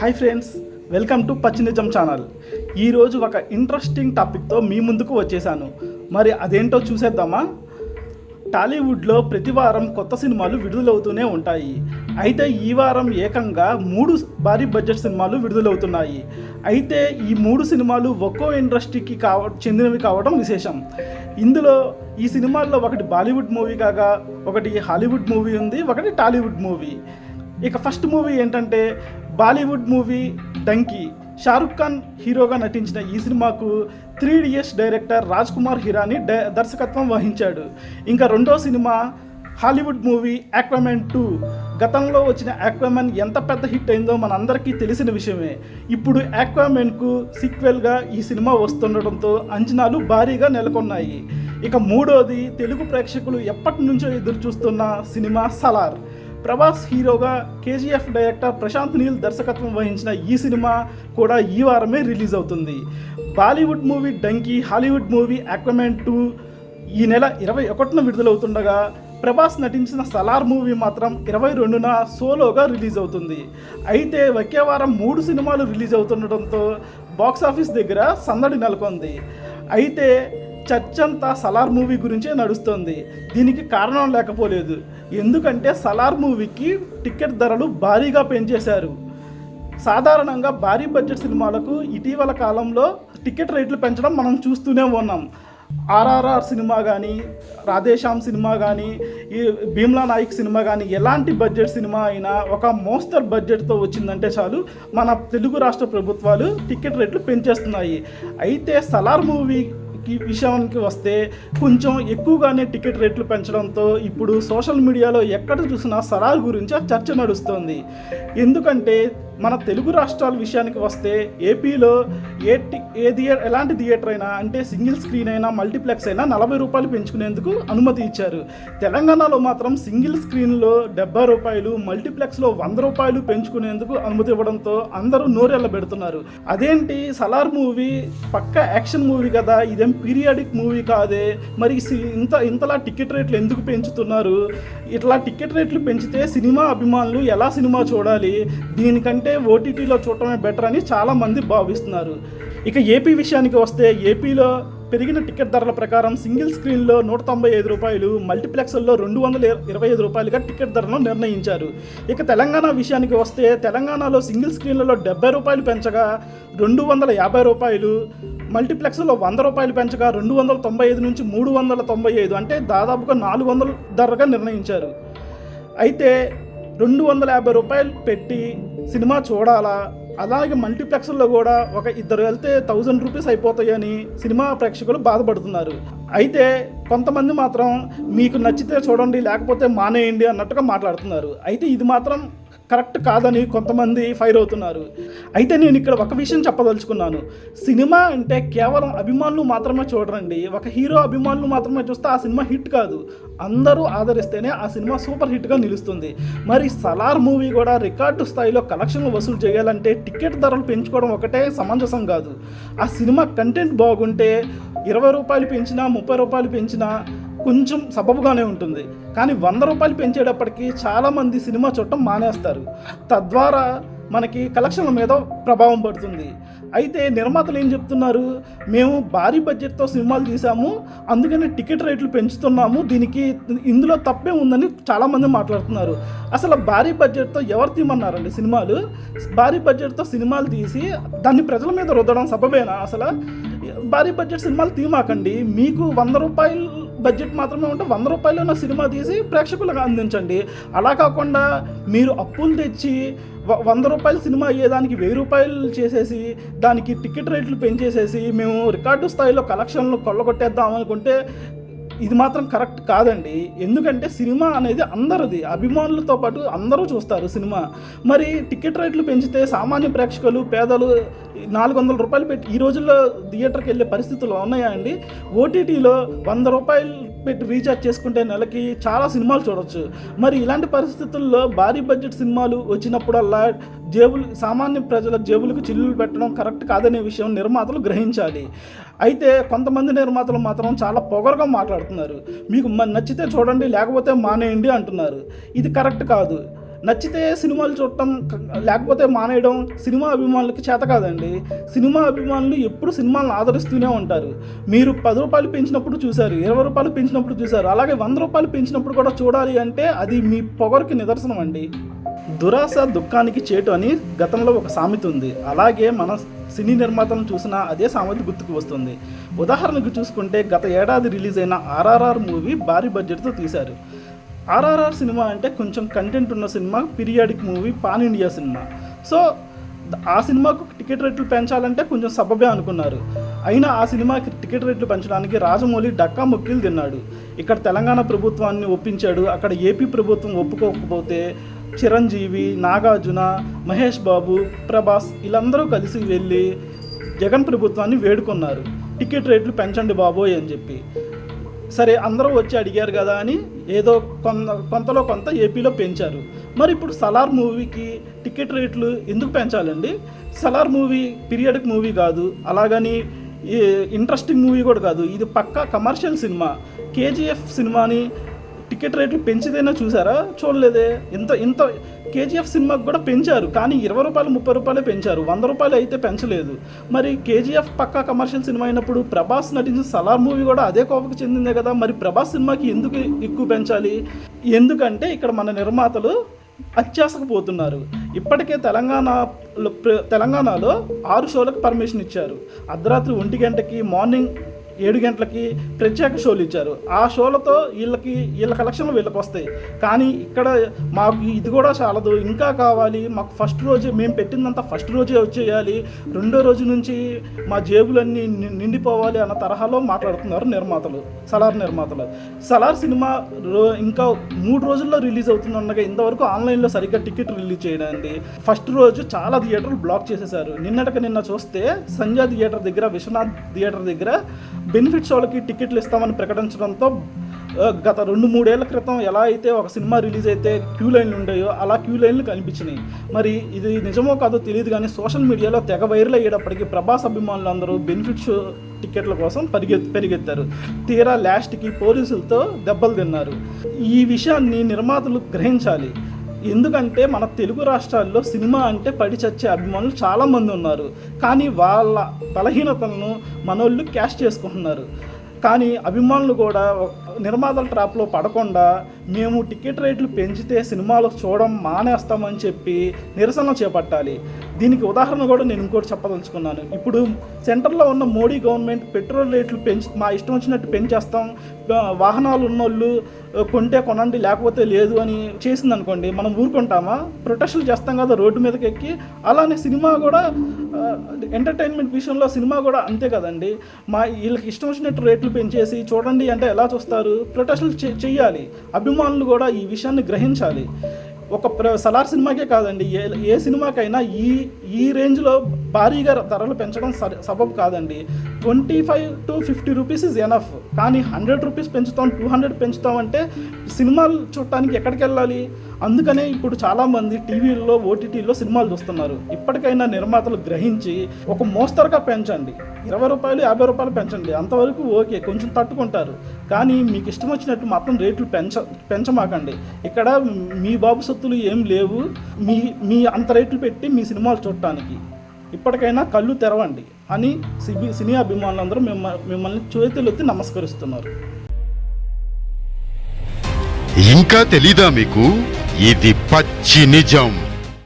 Hi friends welcome to Pachchinijam channel. ఈరోజు ఒక interesting టాపిక్తో మీ ముందుకు వచ్చేసాను. మరి అదేంటో చూసేద్దామా? టాలీవుడ్లో ప్రతి వారం కొత్త సినిమాలు విడుదలవుతూనే ఉంటాయి. అయితే ఈ వారం ఏకంగా మూడు భారీ బడ్జెట్ సినిమాలు విడుదలవుతున్నాయి. అయితే ఈ మూడు సినిమాలు ఒక్కో ఇండస్ట్రీకి కావ చెందినవి కావడం విశేషం. ఇందులో ఈ సినిమాల్లో ఒకటి బాలీవుడ్ మూవీ కాగా ఒకటి హాలీవుడ్ మూవీ ఉంది ఒకటి టాలీవుడ్ మూవీ. ఇక ఫస్ట్ మూవీ ఏంటంటే బాలీవుడ్ మూవీ డంకీ షారుఖ్ ఖాన్ హీరోగా నటించిన ఈ సినిమాకు three years director Raj Kumar Hirani దర్శకత్వం వహించాడు. ఇంకా రెండో cinema Hollywood movie Aquaman two. గతంలో వచ్చిన ఆక్వామెన్ ఎంత పెద్ద హిట్ అయిందో మనందరికీ తెలిసిన విషయమే. ఇప్పుడు ఆక్వామెన్కు సీక్వెల్గా ఈ సినిమా వస్తుండటంతో అంచనాలు భారీగా నెలకొన్నాయి. ఇక మూడోది తెలుగు ప్రేక్షకులు ఎప్పటి నుంచో ఎదురు చూస్తున్న సినిమా సలార్. ప్రభాస్ హీరోగా కేజీఎఫ్ డైరెక్టర్ ప్రశాంత్ నీల్ దర్శకత్వం వహించిన ఈ సినిమా కూడా ఈ వారమే రిలీజ్ అవుతుంది. Bollywood movie Dunki Hollywood movie Aquaman two ఈ నెల ఇరవై ఒకటిన విడుదలవుతుండగా ప్రభాస్ నటించిన సలార్ మూవీ మాత్రం ఇరవై రెండున సోలోగా రిలీజ్ అవుతుంది. అయితే ఒకే వారం మూడు సినిమాలు రిలీజ్ అవుతుండటంతో బాక్సాఫీస్ దగ్గర సందడి నెలకొంది. అయితే చర్చంతా సలార్ మూవీ గురించే నడుస్తుంది. దీనికి కారణం లేకపోలేదు. ఎందుకంటే సలార్ మూవీకి టికెట్ ధరలు భారీగా పెంచేశారు. సాధారణంగా భారీ బడ్జెట్ సినిమాలకు ఇటీవల కాలంలో టికెట్ రేట్లు పెంచడం మనం చూస్తూనే ఉన్నాం. ఆర్ఆర్ఆర్ సినిమా కానీ రాధేశ్యామ్ సినిమా కానీ ఈ భీమ్లా నాయక్ సినిమా కానీ ఎలాంటి బడ్జెట్ సినిమా అయినా ఒక మోస్తర్ బడ్జెట్తో వచ్చిందంటే చాలు మన తెలుగు రాష్ట్ర ప్రభుత్వాలు టికెట్ రేట్లు పెంచేస్తున్నాయి. అయితే సలార్ మూవీ ఈ విషయానికి వస్తే కొంచెం ఎక్కువగానే టికెట్ రేట్లు పెంచడంతో ఇప్పుడు సోషల్ మీడియాలో ఎక్కడ చూసినా సరాల గురించి చర్చ నడుస్తోంది. ఎందుకంటే మన తెలుగు రాష్ట్రాల విషయానికి వస్తే ఏపీలో ఏ టి ఏ థియేటర్ ఎలాంటి థియేటర్ అయినా అంటే సింగిల్ స్క్రీన్ అయినా మల్టీప్లెక్స్ అయినా నలభై రూపాయలు పెంచుకునేందుకు అనుమతి ఇచ్చారు. తెలంగాణలో మాత్రం సింగిల్ స్క్రీన్లో డెబ్బై రూపాయలు మల్టీప్లెక్స్లో వంద రూపాయలు పెంచుకునేందుకు అనుమతి ఇవ్వడంతో అందరూ నోరెళ్ళ పెడుతున్నారు అదేంటి? సలార్ మూవీ పక్క యాక్షన్ మూవీ కదా ఇదేం పీరియాడిక్ మూవీ కాదే? మరి సి- ఇంత ఇంతలా టికెట్ రేట్లు ఎందుకు పెంచుతున్నారు? ఇట్లా టికెట్ రేట్లు పెంచితే సినిమా అభిమానులు ఎలా సినిమా చూడాలి? దీనికంటే ఓటీటీలో చూడటమే బెటర్ అని చాలామంది భావిస్తున్నారు. ఇక ఏపీ విషయానికి వస్తే ఏపీలో పెరిగిన టికెట్ ధరల ప్రకారం సింగిల్ స్క్రీన్లో నూట తొంభై ఐదు రూపాయలు మల్టీప్లెక్స్ల్లో రెండు వందల ఇరవై ఐదు రూపాయలుగా టికెట్ ధరను నిర్ణయించారు. ఇక తెలంగాణ విషయానికి వస్తే తెలంగాణలో సింగిల్ స్క్రీన్లలో డెబ్బై రూపాయలు పెంచగా రెండు వందల యాభై రూపాయలు మల్టీప్లెక్స్లో వంద రూపాయలు పెంచగా రెండు వందల తొంభై ఐదు నుంచి మూడు వందల తొంభై ఐదు అంటే దాదాపుగా నాలుగు వందల ధరగా నిర్ణయించారు. అయితే రెండు వందల యాభై రూపాయలు పెట్టి సినిమా చూడాలా? అలాగే మల్టీప్లెక్స్లో కూడా ఒక ఇద్దరు వెళ్తే థౌజండ్ రూపీస్ అయిపోతాయని సినిమా ప్రేక్షకులు బాధపడుతున్నారు. అయితే కొంతమంది మాత్రం మీకు నచ్చితే చూడండి లేకపోతే మానేయండి అన్నట్టుగా మాట్లాడుతున్నారు. అయితే ఇది మాత్రం కరెక్ట్ కాదని కొంతమంది ఫైర్ అవుతున్నారు. అయితే నేను ఇక్కడ ఒక విషయం చెప్పదలుచుకున్నాను. సినిమా అంటే కేవలం అభిమానులు మాత్రమే చూడరండి. ఒక హీరో అభిమానులు మాత్రమే చూస్తే ఆ సినిమా హిట్ కాదు. అందరూ ఆదరిస్తేనే ఆ సినిమా సూపర్ హిట్గా నిలుస్తుంది. మరి సలార్ మూవీ కూడా రికార్డు స్థాయిలో కలెక్షన్లు వసూలు చేయాలంటే టికెట్ ధరలు పెంచుకోవడం ఒకటే సమంజసం కాదు. ఆ సినిమా కంటెంట్ బాగుంటే ఇరవై రూపాయలు పెంచినా ముప్పై రూపాయలు పెంచినా కొంచెం సబబుగానే ఉంటుంది. కానీ వంద రూపాయలు పెంచేటప్పటికి చాలామంది సినిమా చూడటం మానేస్తారు. తద్వారా మనకి కలెక్షన్ల మీద ప్రభావం పడుతుంది. అయితే నిర్మాతలు ఏం చెప్తున్నారు? మేము భారీ బడ్జెట్తో సినిమాలు తీసాము అందుకని టికెట్ రేట్లు పెంచుతున్నాము. దీనికి ఇందులో తప్పే ఉందని చాలామంది మాట్లాడుతున్నారు. అసలు భారీ బడ్జెట్తో ఎవరు తీయమన్నారండి సినిమాలు? భారీ బడ్జెట్తో సినిమాలు తీసి దాన్ని ప్రజల మీద రుద్దడం సబబేనా అసలు? భారీ బడ్జెట్ సినిమాలు తీమాకండి మీకు వంద రూపాయలు బడ్జెట్ మాత్రమే ఉంటే వంద రూపాయలు ఉన్న సినిమా తీసి ప్రేక్షకులకు అందించండి. అలా కాకుండా మీరు అప్పులు తెచ్చి వంద రూపాయల సినిమా అయ్యేదానికి వెయ్యి రూపాయలు చేసేసి దానికి టికెట్ రేట్లు పెంచేసేసి మేము రికార్డు స్థాయిలో కలెక్షన్లు కొల్లగొట్టేద్దాం అనుకుంటే ఇది మాత్రం కరెక్ట్ కాదండి. ఎందుకంటే సినిమా అనేది అందరిది. అభిమానులతో పాటు అందరూ చూస్తారు సినిమా. మరి టికెట్ రేట్లు పెంచితే సామాన్య ప్రేక్షకులు పేదలు నాలుగు వందల రూపాయలు పెట్టి ఈ రోజుల్లో థియేటర్కి వెళ్ళే పరిస్థితులు ఉన్నాయా అండి? ఓటీటీలో వంద రూపాయలు పెట్టి రీఛార్జ్ చేసుకుంటే నెలకి చాలా సినిమాలు చూడొచ్చు. మరి ఇలాంటి పరిస్థితుల్లో భారీ బడ్జెట్ సినిమాలు వచ్చినప్పుడల్లా జేబులు సామాన్య ప్రజల జేబులకు చిల్లులు పెట్టడం కరెక్ట్ కాదనే విషయం నిర్మాతలు గ్రహించాలి. అయితే కొంతమంది నిర్మాతలు మాత్రం చాలా పొగరుగా మాట్లాడుతున్నారు. మీకు మ- నచ్చితే చూడండి లేకపోతే మానేయండి అంటున్నారు. ఇది కరెక్ట్ కాదు. నచ్చితే సినిమాలు చూడటం లేకపోతే మానేయడం సినిమా అభిమానులకి చేత కాదండి. సినిమా అభిమానులు ఎప్పుడు సినిమాలను ఆదరిస్తూనే ఉంటారు. మీరు పది రూపాయలు పెంచినప్పుడు చూశారు ఇరవై రూపాయలు పెంచినప్పుడు చూశారు అలాగే వంద రూపాయలు పెంచినప్పుడు కూడా చూడాలి అంటే అది మీ పొగరుకి నిదర్శనం అండి. దురాశ దుఃఖానికి చేటు అని గతంలో ఒక సామెత ఉంది. అలాగే మన సినీ నిర్మాతలను చూసినా అదే సామెత గుర్తుకు వస్తుంది. ఉదాహరణకు చూసుకుంటే గత ఏడాది రిలీజ్ అయిన ఆర్ఆర్ఆర్ మూవీ భారీ బడ్జెట్తో తీశారు. ఆర్ఆర్ఆర్ సినిమా అంటే కొంచెం కంటెంట్ ఉన్న cinema periodic movie pan India cinema. So ఆ సినిమాకు టికెట్ రేట్లు పెంచాలంటే కొంచెం సబబే అనుకున్నారు. అయినా ఆ సినిమాకి టికెట్ రేట్లు పెంచడానికి రాజమౌళి డక్కా మొక్కిలు తిన్నాడు. ఇక్కడ తెలంగాణ ప్రభుత్వాన్ని ఒప్పించాడు. అక్కడ ఏపీ ప్రభుత్వం ఒప్పుకోకపోతే చిరంజీవి నాగార్జున మహేష్ బాబు ప్రభాస్ వీళ్ళందరూ కలిసి వెళ్ళి జగన్ ప్రభుత్వాన్ని వేడుకున్నారు. టికెట్ రేట్లు పెంచండి బాబోయ్ అని చెప్పి. సరే అందరూ వచ్చి అడిగారు కదా అని ఏదో కొంత కొంతలో కొంత ఏపీలో పెంచారు. మరి ఇప్పుడు సలార్ మూవీకి టికెట్ రేట్లు ఎందుకు పెంచాలండి? సలార్ మూవీ పీరియడిక్ మూవీ కాదు అలాగని ఇంట్రెస్టింగ్ మూవీ కూడా కాదు. ఇది పక్కా కమర్షియల్ సినిమా. కేజీఎఫ్ సినిమాని టికెట్ రేట్లు పెంచితేనే చూసారా? చూడలేదే. ఇంత ఇంత కేజీఎఫ్ సినిమాకి కూడా పెంచారు. కానీ ఇరవై రూపాయలు ముప్పై రూపాయలే పెంచారు. వంద రూపాయలు అయితే పెంచలేదు. మరి కేజీఎఫ్ పక్కా కమర్షియల్ సినిమా అయినప్పుడు ప్రభాస్ నటించిన సలార్ మూవీ కూడా అదే కోపకు చెందిందే కదా. మరి ప్రభాస్ సినిమాకి ఎందుకు ఎక్కువ పెంచాలి? ఎందుకంటే ఇక్కడ మన నిర్మాతలు అత్యాసకపోతున్నారు ఇప్పటికే తెలంగాణ తెలంగాణలో ఆరు షోలకు పర్మిషన్ ఇచ్చారు. అర్ధరాత్రి ఒంటి గంటకి మార్నింగ్ ఏడు గంటలకి ప్రత్యేక షోలు ఇచ్చారు. ఆ షోలతో వీళ్ళకి వీళ్ళ కలెక్షన్లు వీళ్ళకి వస్తాయి. కానీ ఇక్కడ మాకు ఇది కూడా చాలదు. ఇంకా కావాలి. మాకు ఫస్ట్ రోజే మేము పెట్టిందంతా ఫస్ట్ రోజే వచ్చేయాలి. రెండో రోజు నుంచి మా జేబులన్నీ ని- నిండిపోవాలి అన్న తరహాలో మాట్లాడుతున్నారు నిర్మాతలు సలార్ నిర్మాతలు. సలార్ సినిమా రో ఇంకా మూడు రోజుల్లో రిలీజ్ అవుతుందన్నగా ఇంతవరకు ఆన్లైన్లో సరిగ్గా టికెట్ రిలీజ్ చేయడానికి ఫస్ట్ రోజు చాలా థియేటర్లు బ్లాక్ చేసేశారు. నిన్నటికి నిన్న చూస్తే సంజయ్ థియేటర్ దగ్గర విశ్వనాథ్ థియేటర్ దగ్గర బెనిఫిట్స్ వాళ్ళకి టికెట్లు ఇస్తామని ప్రకటించడంతో గత రెండు మూడేళ్ళ క్రితం ఎలా అయితే ఒక సినిమా రిలీజ్ అయితే క్యూ లైన్లు ఉండేయో అలా క్యూ లైన్లు కనిపించినాయి. మరి ఇది నిజమో కాదో తెలియదు కానీ సోషల్ మీడియాలో తెగ వైరల్ అయ్యేటప్పటికీ ప్రభాస్ అభిమానులు అందరూ బెనిఫిట్స్ టికెట్ల కోసం పరిగె పెరిగెత్తారు. తీరా లాస్ట్కి పోలీసులతో దెబ్బలు తిన్నారు. ఈ విషయాన్ని నిర్మాతలు గ్రహించాలి. ఎందుకంటే మన తెలుగు రాష్ట్రాల్లో సినిమా అంటే పడి చచ్చే అభిమానులు చాలామంది ఉన్నారు. కానీ వాళ్ళ బలహీనతలను మనోళ్ళు క్యాష్ చేసుకుంటున్నారు. కానీ అభిమానులు కూడా నిర్మాతల ట్రాప్లో పడకుండా మేము టికెట్ రేట్లు పెంచితే సినిమాలు చూడడం మానేస్తామని చెప్పి నిరసన చేపట్టాలి. దీనికి ఉదాహరణ కూడా నేను ఇంకోటి చెప్పదలుచుకున్నాను. ఇప్పుడు సెంటర్లో ఉన్న మోడీ గవర్నమెంట్ పెట్రోల్ రేట్లు పెంచి మా ఇష్టం వచ్చినట్టు పెంచేస్తాం. వాహనాలు ఉన్నోళ్ళు కొంటే కొనండి లేకపోతే లేదు అని చేసింది అనుకోండి మనం ఊరుకుంటామా? ప్రొటెస్టులు చేస్తాం కదా రోడ్డు మీదకి ఎక్కి అలానే సినిమా కూడా ఎంటర్టైన్మెంట్ విషయంలో సినిమా కూడా అంతే కదండి. మా వీళ్ళకి ఇష్టం వచ్చినట్టు రేట్లు పెంచేసి చూడండి అంటే ఎలా చూస్తారు? ప్రొటెస్టులు చేయాలి చెయ్యాలి. అభిమానులు కూడా ఈ విషయాన్ని గ్రహించాలి. ఒక ప్ర సలార్ సినిమాకే కాదండి ఏ ఏ సినిమాకైనా ఈ ఈ రేంజ్లో భారీగా ధరలు పెంచడం సబబ్ కాదండి. Twenty five to fifty rupees is enough. కానీ హండ్రెడ్ రూపీస్ పెంచుతాం టూ హండ్రెడ్ పెంచుతాం అంటే సినిమాలు చూడటానికి ఎక్కడికి వెళ్ళాలి? అందుకనే ఇప్పుడు చాలామంది టీవీల్లో ఓటీటీలో సినిమాలు చూస్తున్నారు. ఇప్పటికైనా నిర్మాతలు గ్రహించి ఒక మోస్తరుగా పెంచండి. ఇరవై రూపాయలు యాభై రూపాయలు పెంచండి. అంతవరకు ఓకే కొంచెం తట్టుకుంటారు. కానీ మీకు ఇష్టం వచ్చినట్టు మాత్రం రేట్లు పెంచ పెంచమాకండి. ఇక్కడ మీ బాబు సొత్తులు ఏం లేవు. మీ మీ అంత రేట్లు పెట్టి మీ సినిమాలు చూడటానికి. ఇప్పటికైనా కళ్ళు తెరవండి అని సిబి సినీ అభిమానులందరూ మిమ్మ మిమ్మల్ని చేతులెత్తి నమస్కరిస్తున్నారు. ఇంకా తెలీదా మీకు? ఇది పచ్చి నిజం.